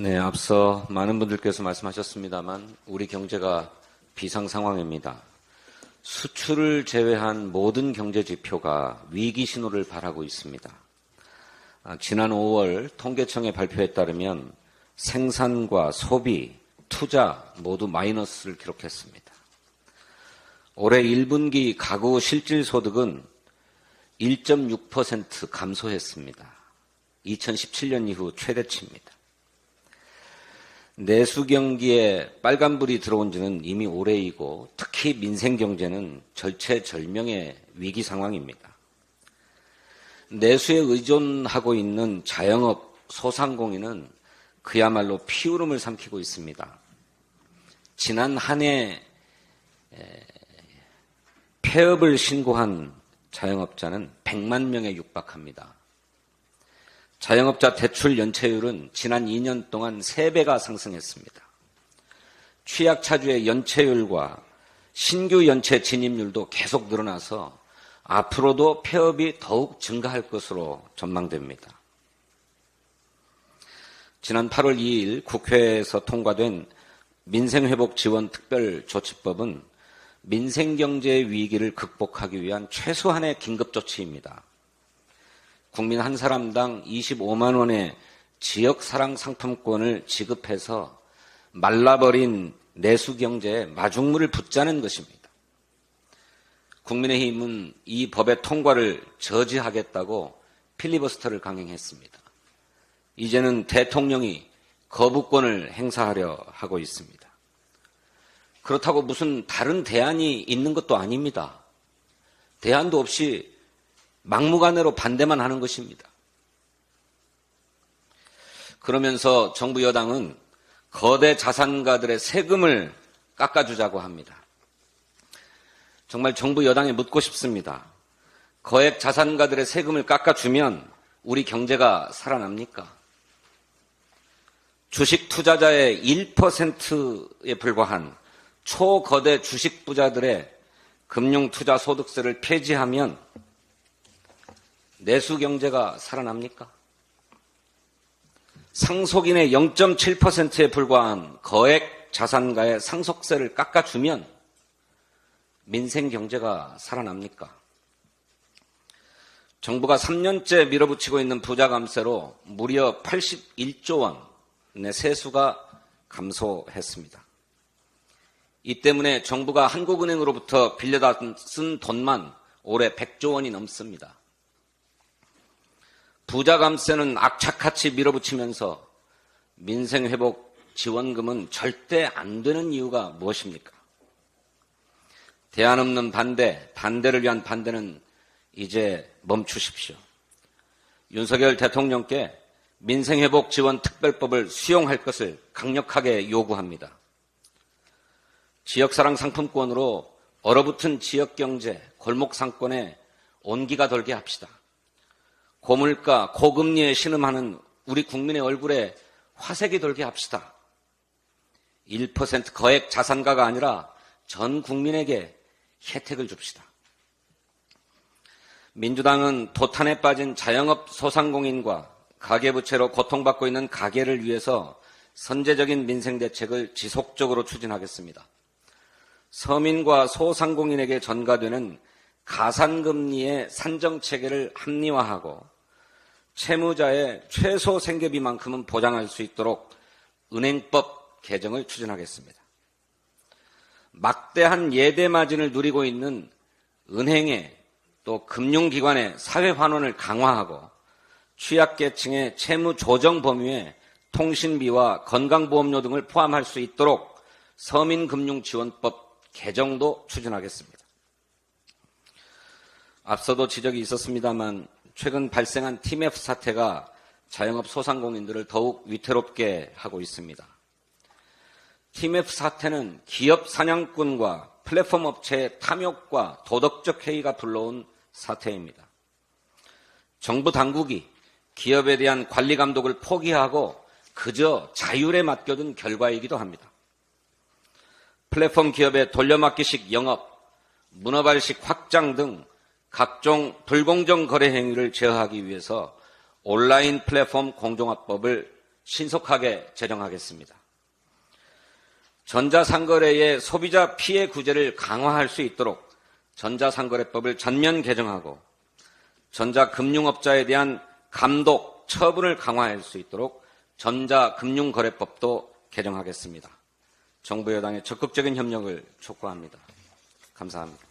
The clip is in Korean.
네, 앞서 많은 분들께서 말씀하셨습니다만 우리 경제가 비상 상황입니다. 수출을 제외한 모든 경제 지표가 위기 신호를 발하고 있습니다. 아, 지난 5월 통계청의 발표에 따르면 생산과 소비, 투자 모두 마이너스를 기록했습니다. 올해 1분기 가구 실질 소득은 1.6% 감소했습니다. 2017년 이후 최대치입니다. 내수 경기에 빨간불이 들어온 지는 이미 오래이고 특히 민생 경제는 절체절명의 위기 상황입니다. 내수에 의존하고 있는 자영업 소상공인은 그야말로 피울음을 삼키고 있습니다. 지난 한 해 폐업을 신고한 자영업자는 100만 명에 육박합니다. 자영업자 대출 연체율은 지난 2년 동안 3배가 상승했습니다. 취약차주의 연체율과 신규 연체 진입률도 계속 늘어나서 앞으로도 폐업이 더욱 증가할 것으로 전망됩니다. 지난 8월 2일 국회에서 통과된 민생회복 지원 특별조치법은 민생경제 위기를 극복하기 위한 최소한의 긴급조치입니다. 국민 한 사람당 25만 원의 지역 사랑 상품권을 지급해서 말라버린 내수 경제에 마중물을 붓자는 것입니다. 국민의힘은 이 법의 통과를 저지하겠다고 필리버스터를 강행했습니다. 이제는 대통령이 거부권을 행사하려 하고 있습니다. 그렇다고 무슨 다른 대안이 있는 것도 아닙니다. 대안도 없이 막무가내로 반대만 하는 것입니다. 그러면서 정부 여당은 거대 자산가들의 세금을 깎아주자고 합니다. 정말 정부 여당에 묻고 싶습니다. 거액 자산가들의 세금을 깎아주면 우리 경제가 살아납니까? 주식 투자자의 1%에 불과한 초거대 주식 부자들의 금융 투자 소득세를 폐지하면 내수 경제가 살아납니까? 상속인의 0.7%에 불과한 거액 자산가의 상속세를 깎아주면 민생 경제가 살아납니까? 정부가 3년째 밀어붙이고 있는 부자 감세로 무려 81조 원의 세수가 감소했습니다. 이 때문에 정부가 한국은행으로부터 빌려다 쓴 돈만 올해 100조 원이 넘습니다. 부자 감세는 악착같이 밀어붙이면서 민생 회복 지원금은 절대 안 되는 이유가 무엇입니까? 대안 없는 반대, 반대를 위한 반대는 이제 멈추십시오. 윤석열 대통령께 민생회복 지원 특별법을 수용할 것을 강력하게 요구합니다. 지역사랑 상품권으로 얼어붙은 지역경제, 골목상권에 온기가 돌게 합시다. 고물가, 고금리에 신음하는 우리 국민의 얼굴에 화색이 돌게 합시다. 1% 거액 자산가가 아니라 전 국민에게 혜택을 줍시다. 민주당은 도탄에 빠진 자영업 소상공인과 가계부채로 고통받고 있는 가계를 위해서 선제적인 민생 대책을 지속적으로 추진하겠습니다. 서민과 소상공인에게 전가되는 가산금리의 산정 체계를 합리화하고 채무자의 최소 생계비만큼은 보장할 수 있도록 은행법 개정을 추진하겠습니다. 막대한 예대 마진을 누리고 있는 은행의 또 금융기관의 사회 환원을 강화하고 취약계층의 채무 조정 범위에 통신비와 건강보험료 등을 포함할 수 있도록 서민금융지원법 개정도 추진하겠습니다. 앞서도 지적이 있었습니다만 최근 발생한 TMF 사태가 자영업 소상공인들을 더욱 위태롭게 하고 있습니다. TMF 사태는 기업 사냥꾼과 플랫폼 업체의 탐욕과 도덕적 해이가 불러온 사태입니다. 정부 당국이 기업에 대한 관리 감독을 포기하고 그저 자율에 맡겨둔 결과이기도 합니다. 플랫폼 기업의 돌려막기식 영업, 문어발식 확장 등 각종 불공정 거래 행위를 제어하기 위해서 온라인 플랫폼 공정화법을 신속하게 제정하겠습니다. 전자상거래의 소비자 피해 구제를 강화할 수 있도록 전자상거래법을 전면 개정하고 전자금융업자에 대한 감독, 처분을 강화할 수 있도록 전자금융거래법도 개정하겠습니다. 정부 여당의 적극적인 협력을 촉구합니다. 감사합니다.